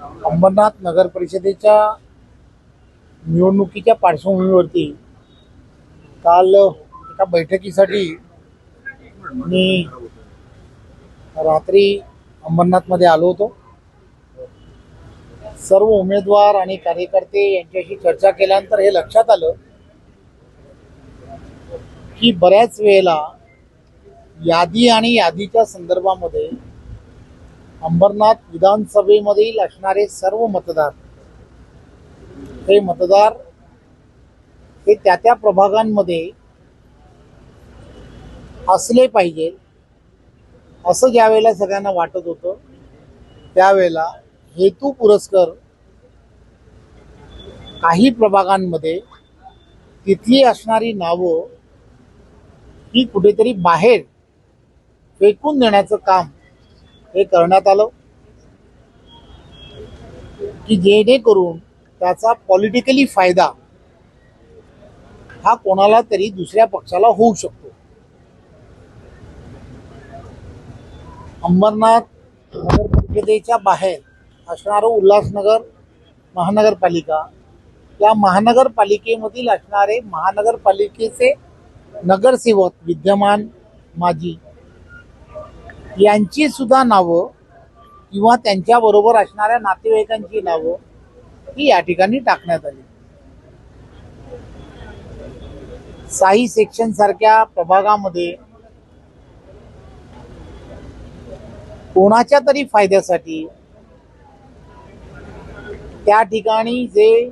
अंबरनाथ नगर परिषदेच्या निवडणुकीच्या पार्श्वभूमीवरती काल एका बैठकीसाठी मी रात्री अंबरनाथमध्ये आलो होतो. सर्व उमेदवार आणि कार्यकर्ते यांच्याशी चर्चा केल्यानंतर हे लक्षात आलं की बऱ्याच वेळेला यादी आणि यादीच्या संदर्भामध्ये अंबरनाथ विधानसभेमधील असणारे सर्व मतदार हे मतदार हे त्या त्या प्रभागांमध्ये असले पाहिजे असं ज्या वेळेला सगळ्यांना वाटत होतं त्यावेळेला हेतू पुरस्कर काही प्रभागांमध्ये तिथली असणारी नावं ही कुठेतरी बाहेर फेकून देण्याचं काम हे करण्यात आलं. की जेणेकरून त्याचा पॉलिटिकली फायदा हा कोणाला तरी दुसऱ्या पक्षाला होऊ शकतो. अंबरनाथ नगरपरिषदेच्या बाहेर असणारं उल्हासनगर महानगरपालिका या महानगरपालिकेमधील असणारे महानगरपालिकेचे नगरसेवक विद्यमान माजी यांची सुद्धा नावं किंवा त्यांच्याबरोबर असणाऱ्या नातेवाईकांची नावं ही या ठिकाणी टाकण्यात आली. साई सेक्शन सारख्या प्रभागामध्ये कोणाच्या तरी फायद्यासाठी त्या ठिकाणी जे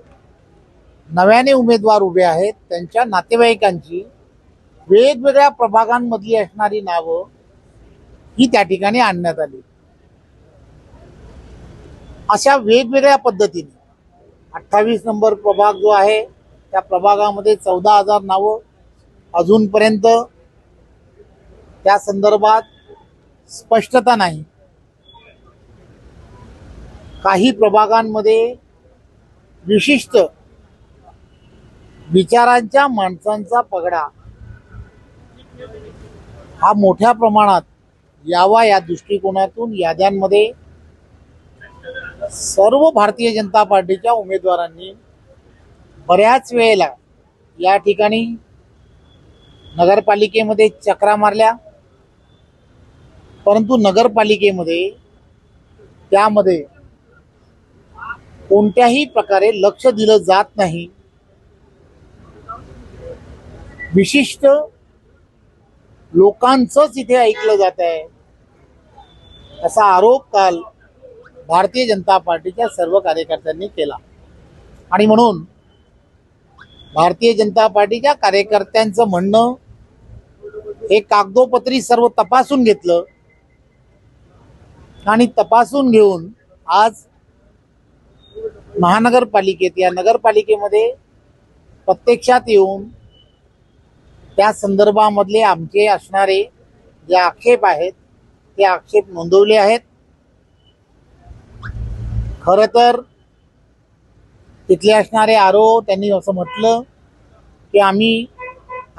नव्याने उमेदवार उभे आहेत त्यांच्या नातेवाईकांची वेगवेगळ्या प्रभागांमधली असणारी नावं ही त्या ठिकाणी आणण्यात आली. अशा वेगवेगळ्या पद्धतीने अठ्ठावीस नंबर प्रभाग जो आहे त्या प्रभागामध्ये चौदा हजार नावं अजूनपर्यंत त्या संदर्भात स्पष्टता नाही. काही प्रभागांमध्ये विशिष्ट विचारांच्या माणसांचा पगडा हा मोठ्या प्रमाणात यावा या दृष्टिकोनातून याद्यांमध्ये सर्व भारतीय जनता पार्टीच्या उमेदवारांनी बऱ्याच वेळेला या ठिकाणी नगरपालिकेमध्ये चक्रा मारल्या. परंतु नगरपालिकेमध्ये त्यामध्ये कोणत्याही प्रकारे लक्ष दिलं जात नाही. विशिष्ट लोकांचंच इथे ऐकलं जात आहे असा आरोप काल भारतीय जनता पार्टीच्या सर्व कार्यकर्त्यांनी केला. आणि म्हणून भारतीय जनता पार्टीच्या कार्यकर्त्यांचं म्हणणं हे कागदोपत्री सर्व तपासून घेतलं. आणि तपासून घेऊन आज महानगरपालिकेत या नगरपालिकेमध्ये प्रत्यक्षात येऊन त्या संदर्भामधले आमचे असणारे जे आक्षेप आहेत ते आक्षेप नोंदवले आहेत. खर तर तिथले असणारे आरो त्यांनी असं म्हटलं की आम्ही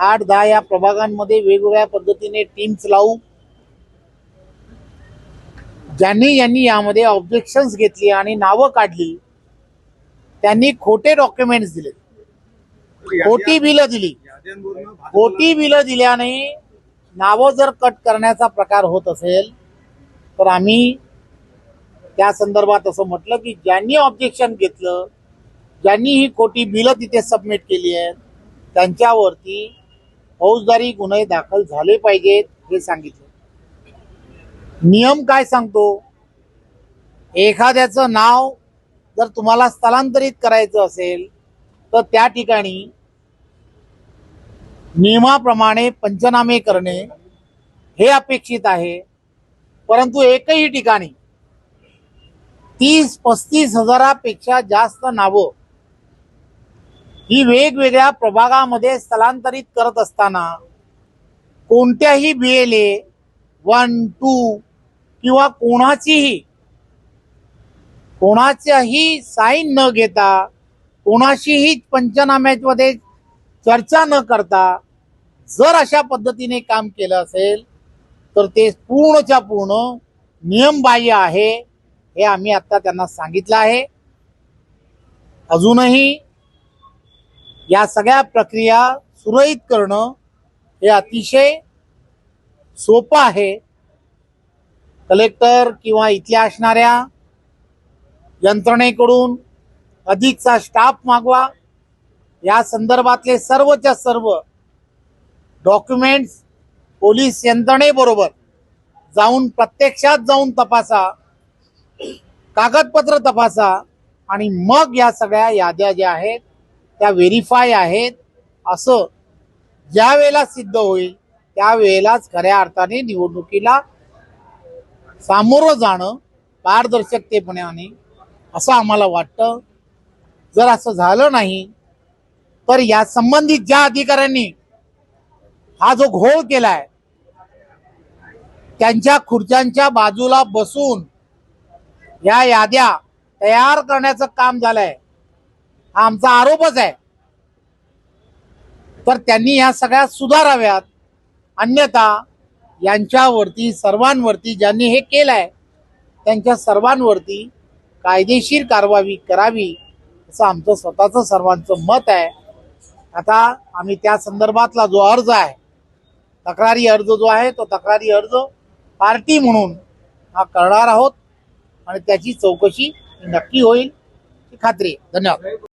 आठ दहा या प्रभागांमध्ये वेगवेगळ्या पद्धतीने टीम्स लावू. ज्यांनी यांनी यामध्ये ऑब्जेक्शन्स घेतली आणि नावं काढली त्यांनी खोटे डॉक्युमेंट्स दिले खोटी बिलं दिली. खोटी बिलं दिल्याने नावं जर कट करण्याचा प्रकार होत असेल तर आम्ही त्या संदर्भात असं म्हटलं की ज्यांनी ऑब्जेक्शन घेतलं ज्यांनी ही खोटी बिलं तिथे सबमिट केली आहेत त्यांच्यावरती फौजदारी गुन्हे दाखल झाले पाहिजेत हे सांगितलं. नियम काय सांगतो? एखाद्याचं नाव जर तुम्हाला स्थलांतरित करायचं असेल तर त्या ठिकाणी नियमाप्रमाणे पंचनामे करणे हे अपेक्षित आहे. परंतु एकही ठिकाणी तीस पस्तीस हजारापेक्षा जास्त नावं ही वेगवेगळ्या प्रभागामध्ये स्थलांतरित करत असताना कोणत्याही बीएलए वन टू किंवा कोणाचीही कोणाच्याही साईन न घेता कोणाशीही पंचनाम्यामध्ये चर्चा न करता जर अशा पद्धतीने काम केलं असेल तर ते पूर्णच्या पूर्ण नियमबाह्य आहे हे आम्ही आता त्यांना सांगितलं आहे. अजूनही या सगळ्या प्रक्रिया सुरळीत करणं हे अतिशय सोपं आहे. कलेक्टर किंवा इथल्या असणाऱ्या यंत्रणेकडून अधिकचा स्टाफ मागवा. या संदर्भातले सर्वच्या सर्व डॉक्युमेंट्स पोलीस यंत्रणेबरोबर जाऊन प्रत्यक्षात जाऊन तपासा कागदपत्र तपासा आणि मग या सगळ्या याद्या ज्या आहेत त्या व्हेरीफाय आहेत. असं ज्या वेळेला सिद्ध होईल त्यावेळेलाच खऱ्या अर्थाने निवडणुकीला सामोरं जाणं पारदर्शकतेपणाने असं आम्हाला वाटतं. जर असं झालं नाही तर या संबंधित ज्या अधिकाऱ्यांनी हा जो घोळ केलाय त्यांच्या खुर्च्यांच्या बाजूला बसून या याद्या तयार करण्याचं काम झालंय. हा आमचा आरोपच आहे. तर त्यांनी या सगळ्या सुधाराव्यात अन्यथा यांच्यावरती सर्वांवरती ज्यांनी हे केलंय त्यांच्या सर्वांवरती कायदेशीर कारवाई करावी असं आमचं स्वतःचं सर्वांचं मत आहे. आता आम्ही त्या संदर्भातला जो अर्ज आहे तक्रारी अर्ज जो आहे तो तक्रारी अर्ज पार्टी म्हणून हा करणार आहोत आणि त्याची चौकशी नक्की होईल. ही खात्री धन्यवाद.